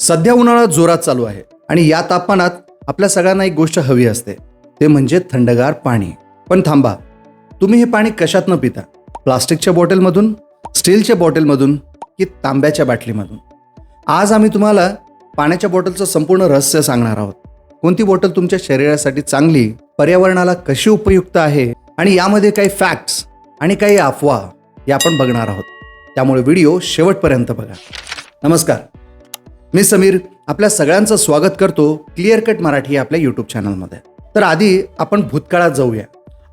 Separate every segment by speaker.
Speaker 1: सध्या उन्हाळा जोरात चालू आहे आणि या तापमानात आपल्या सगळ्यांना एक गोष्ट हवी असते. ते म्हणजे थंडगार पाणी. पण थांबा तुम्ही हे पाणी कशात न पिता? प्लास्टिकच्या बॉटलमधून स्टीलच्या बॉटलमधून की तांब्याच्या बाटलीमधून? आज आम्ही तुम्हाला पाण्याच्या बॉटलचं संपूर्ण रहस्य सांगणार आहोत. कोणती बॉटल तुमच्या शरीरासाठी चांगली पर्यावरणाला कशी उपयुक्त आहे आणि यामध्ये काही फॅक्ट्स आणि काही अफवा या आपण बघणार आहोत. त्यामुळे व्हिडिओ शेवटपर्यंत बघा. नमस्कार. मी समीर आपल्या सगळ्यांचं स्वागत करतो क्लिअर कट मराठी आपल्या यूट्यूब चॅनलमध्ये तर आधी आपण भूतकाळात जाऊया.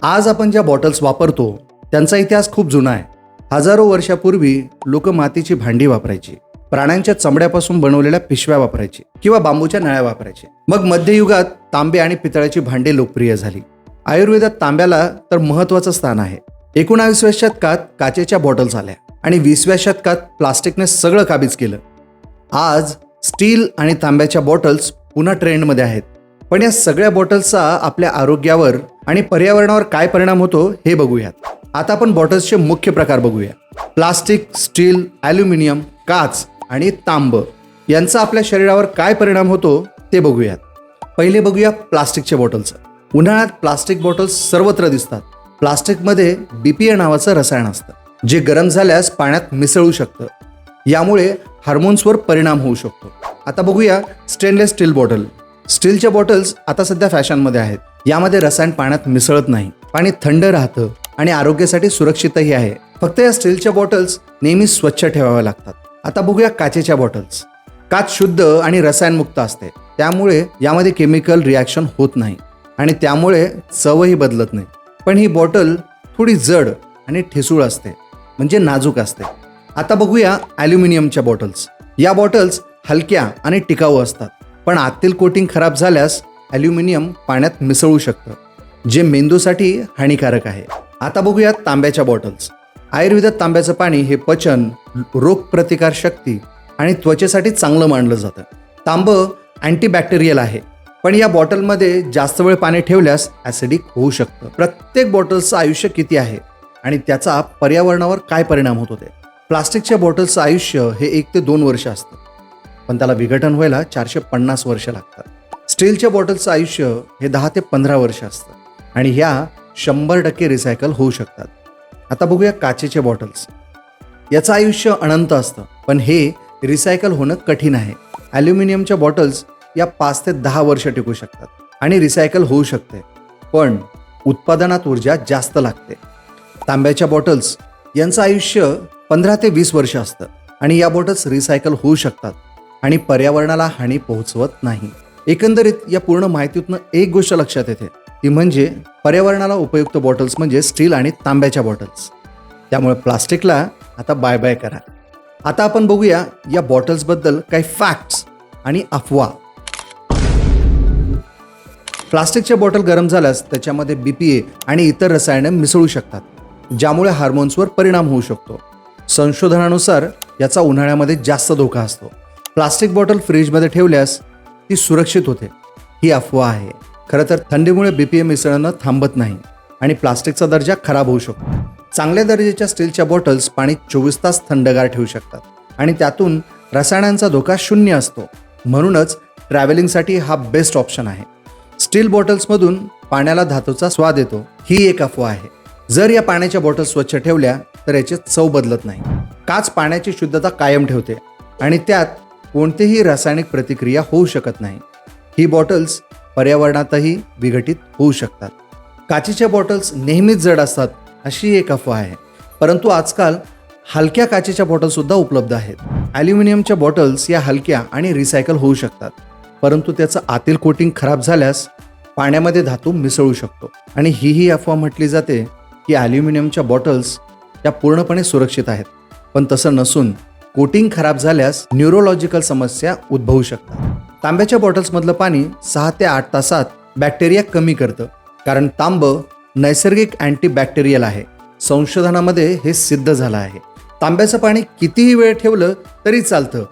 Speaker 1: आज आपण ज्या बॉटल्स वापरतो त्यांचा इतिहास खूप जुना आहे. हजारो वर्षापूर्वी लोक मातीची भांडी वापरायची प्राण्यांच्या चमड्यापासून बनवलेल्या पिशव्या वापरायची किंवा बांबूच्या नळ्या वापरायची. मग मध्ययुगात तांबे आणि पितळाची भांडी लोकप्रिय झाली. आयुर्वेदात तांब्याला तर महत्वाचं स्थान आहे. एकोणावीसव्या शतकात काचेच्या बॉटल्स आल्या आणि वीसव्या शतकात प्लास्टिकने सगळं काबीज केलं. आज स्टील आणि तांब्याच्या बॉटल्स पुन्हा ट्रेंडमध्ये आहेत. पण या सगळ्या बॉटल्सचा आपल्या आरोग्यावर आणि पर्यावरणावर काय परिणाम होतो हे बघूयात. आता आपण बॉटल्सचे मुख्य प्रकार बघूया. प्लास्टिक स्टील ॲल्युमिनियम काच आणि तांब यांचा आपल्या शरीरावर काय परिणाम होतो ते बघूयात. पहिले बघूया प्लास्टिकच्या बॉटलचं उन्हाळ्यात प्लास्टिक बॉटल्स सर्वत्र दिसतात. प्लास्टिकमध्ये बीपीए नावाचं रसायन असतं जे गरम झाल्यास पाण्यात मिसळू शकतं. यामुळे हार्मोन्सवर परिणाम होऊ शकतो. आता बघूया स्टेनलेस स्टील बॉटल स्टीलच्या बॉटल्स आता सध्या फॅशनमध्ये आहेत. यामध्ये रसायन पाण्यात मिसळत नाही. पाणी थंड राहतं आणि आरोग्यासाठी सुरक्षितही आहे. फक्त या स्टीलच्या बॉटल्स नेहमी स्वच्छ ठेवाव्या लागतात. आता बघूया काचेच्या बॉटल्स काच शुद्ध आणि रसायनमुक्त असते. त्यामुळे यामध्ये केमिकल रिॲक्शन होत नाही. आणि त्यामुळे चवही बदलत नाही. पण ही बॉटल थोडी जड आणि ठिसूळ असते. म्हणजे नाजूक असते. आता बघूया ॲल्युमिनियमच्या बॉटल्स या बॉटल्स हलक्या आणि टिकाऊ असतात. पण आतील कोटिंग खराब झाल्यास ॲल्युमिनियम पाण्यात मिसळू शकतं जे मेंदूसाठी हानिकारक आहे. आता बघूयात तांब्याच्या बॉटल्स. आयुर्वेदात तांब्याचं पाणी हे पचन रोगप्रतिकार शक्ती आणि त्वचेसाठी चांगलं मानलं जातं. तांब अँटीबॅक्टेरियल आहे पण या बॉटलमध्ये जास्त वेळ पाणी ठेवल्यास ॲसिडिक होऊ शकतं. प्रत्येक बॉटलचं आयुष्य किती आहे आणि त्याचा पर्यावरणावर काय परिणाम होतो ते? प्लास्टिकच्या बॉटलचं आयुष्य हे एक ते दोन वर्ष असतं. पण त्याला विघटन व्हायला चारशे पन्नास वर्ष लागतात. स्टीलच्या बॉटलचं आयुष्य हे दहा ते पंधरा वर्ष असतं. आणि ह्या शंभर टक्के रिसायकल होऊ शकतात. आता बघूया काचेचे बॉटल्स. याचं आयुष्य अनंत असतं पण हे रिसायकल होणं कठीण आहे. ॲल्युमिनियमच्या बॉटल्स या पाच ते दहा वर्ष टिकू शकतात आणि रिसायकल होऊ शकते पण उत्पादनात ऊर्जा जास्त लागते. तांब्याच्या बॉटल्स यांचं आयुष्य पंधरा ते वीस वर्ष असतं आणि या बॉटल्स रिसायकल होऊ शकतात. आणि पर्यावरणाला हानी पोहोचवत नाही. एकंदरीत या पूर्ण माहितीतनं एक गोष्ट लक्षात येते. ती म्हणजे पर्यावरणाला उपयुक्त बॉटल्स म्हणजे स्टील आणि तांब्याच्या बॉटल्स. त्यामुळे प्लास्टिकला आता बाय बाय करा. आता आपण बघूया या बॉटल्सबद्दल काही फॅक्ट्स आणि अफवा. प्लास्टिकच्या बॉटल गरम झाल्यास त्याच्यामध्ये बीपीए आणि इतर रसायने मिसळू शकतात ज्यामुळे हार्मोन्सवर परिणाम होऊ शकतो. संशोधनानुसार याचा उन्हाळ्यामध्ये जास्त धोका असतो. प्लास्टिक बॉटल फ्रीजमध्ये ठेवल्यास ती सुरक्षित होते. ही अफवा आहे. खरं तर थंडीमुळे बी पी एम मिसळणं थांबत नाही आणि प्लास्टिकचा दर्जा खराब होऊ शकतो. चांगल्या दर्जाच्या स्टीलच्या बॉटल्स पाणी चोवीस तास थंडगार ठेवू शकतात आणि त्यातून रसायनांचा धोका शून्य असतो. म्हणूनच ट्रॅव्हलिंगसाठी हा बेस्ट ऑप्शन आहे. स्टील बॉटल्समधून पाण्याला धातूचा स्वाद येतो. ही एक अफवा आहे. जर या पाण्याच्या बॉटल स्वच्छ ठेवल्या तर याची चव बदलत नाही. काच पाण्याची शुद्धता कायम ठेवते आणि त्यात कोणतीही रासायनिक प्रतिक्रिया होऊ शकत नाही. ही बॉटल्स पर्यावरणातही विघटित होऊ शकतात. काचेच्या बॉटल्स नेहमीच जड असतात अशी एक अफवा आहे. परंतु आजकाल हलक्या काचेच्या बॉटल्ससुद्धा उपलब्ध आहेत. ॲल्युमिनियमच्या बॉटल्स या हलक्या आणि रिसायकल होऊ शकतात. परंतु त्याचं आतील कोटिंग खराब झाल्यास पाण्यामध्ये धातू मिसळू शकतो. आणि हीही अफवा म्हटली जाते की ॲल्युमिनियमच्या बॉटल्स या पूर्णपणे सुरक्षित आहेत. पण तसं नसून कोटिंग खराब झाल्यास न्यूरोलॉजिकल समस्या उद्भवू शकतात. तांब्याच्या बॉटल्समधलं पाणी सहा ते आठ तासात बॅक्टेरिया कमी करतं कारण तांब नैसर्गिक अँटीबॅक्टेरियल आहे. संशोधनामध्ये हे सिद्ध झालं आहे. तांब्याचं पाणी कितीही वेळ ठेवलं तरी चालतं.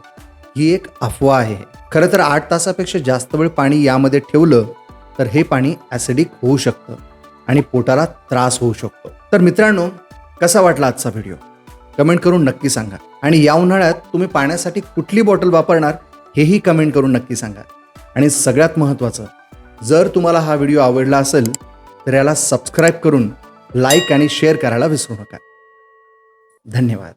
Speaker 1: ही एक अफवा आहे. खरं तर आठ तासापेक्षा जास्त वेळ पाणी यामध्ये ठेवलं तर हे पाणी ॲसिडिक होऊ शकतं आणि पोटाला त्रास होऊ शकतो. तर मित्रांनो कसा वाटला आजचा व्हिडिओ? कमेंट करून नक्की सांगा. आणि या उन्हाळ्यात तुम्ही पाण्यासाठी कुठली बॉटल वापरणार हेही कमेंट करून नक्की सांगा. आणि सगळ्यात महत्त्वाचं जर तुम्हाला हा व्हिडिओ आवडला असेल तर याला सबस्क्राईब करून लाईक आणि शेअर करायला विसरू नका. धन्यवाद.